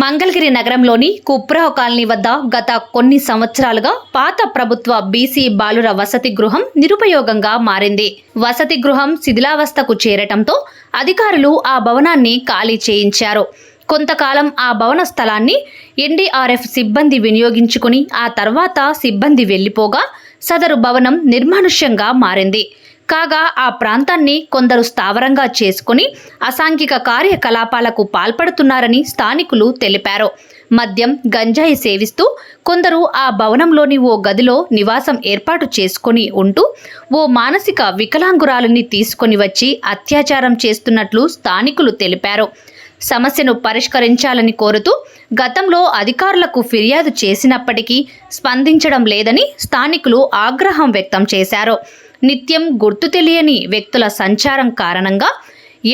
మంగళగిరి నగరంలోని కుప్రావ్ కాలనీ వద్ద గత కొన్ని సంవత్సరాలుగా పాత ప్రభుత్వ బీసీ బాలుర వసతి గృహం నిరుపయోగంగా మారింది. వసతి గృహం శిథిలావస్థకు చేరటంతో అధికారులు ఆ భవనాన్ని ఖాళీ చేయించారు. కొంతకాలం ఆ భవన స్థలాన్ని ఎన్డీఆర్ఎఫ్ సిబ్బంది వినియోగించుకుని ఆ తర్వాత సిబ్బంది వెళ్ళిపోగా సదరు భవనం నిర్మానుష్యంగా మారింది. కాగా ఆ ప్రాంతాన్ని కొందరు స్థావరంగా చేసుకుని అసాంఘిక కార్యకలాపాలకు పాల్పడుతున్నారని స్థానికులు తెలిపారు. మద్యం గంజాయి సేవిస్తూ కొందరు ఆ భవనంలోని ఓ గదిలో నివాసం ఏర్పాటు చేసుకుని ఉంటూ ఓ మానసిక వికలాంగురాలిని తీసుకొని వచ్చి అత్యాచారం చేస్తున్నట్లు స్థానికులు తెలిపారు. సమస్యను పరిష్కరించాలని కోరుతూ గతంలో అధికారులకు ఫిర్యాదు చేసినప్పటికీ స్పందించడం లేదని స్థానికులు ఆగ్రహం వ్యక్తం చేశారు. నిత్యం గుర్తు తెలియని వ్యక్తుల సంచారం కారణంగా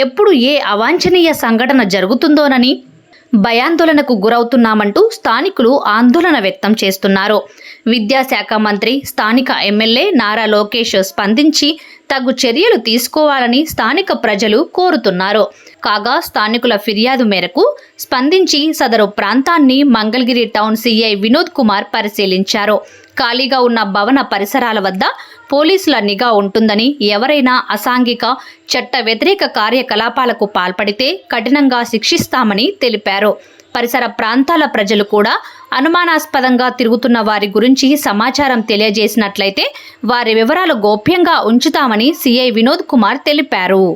ఎప్పుడు ఏ అవాంఛనీయ సంఘటన జరుగుతుందోనని భయాందోళనకు గురవుతున్నామంటూ స్థానికులు ఆందోళన వ్యక్తం చేస్తున్నారు. విద్యాశాఖ మంత్రి స్థానిక ఎమ్మెల్యే నారా లోకేష్ స్పందించి తగు చర్యలు తీసుకోవాలని స్థానిక ప్రజలు కోరుతున్నారు. కాగా స్థానికుల ఫిర్యాదు మేరకు స్పందించి సదరు ప్రాంతాన్ని మంగళగిరి టౌన్ సీఐ వినోద్ కుమార్ పరిశీలించారు. ఖాళీగా ఉన్న భవన పరిసరాల వద్ద పోలీసుల నిఘా ఉంటుందని ఎవరైనా అసాంఘిక చట్ట వ్యతిరేక కార్యకలాపాలకు పాల్పడితే కఠినంగా శిక్షిస్తామని తెలిపారు. పరిసర ప్రాంతాల ప్రజలు కూడా అనుమానాస్పదంగా తిరుగుతున్న వారి గురించి సమాచారం తెలియజేసినట్లయితే వారి వివరాలు గోప్యంగా ఉంచుతామని సిఐ వినోద్ కుమార్ తెలిపారు.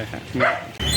นะฮะ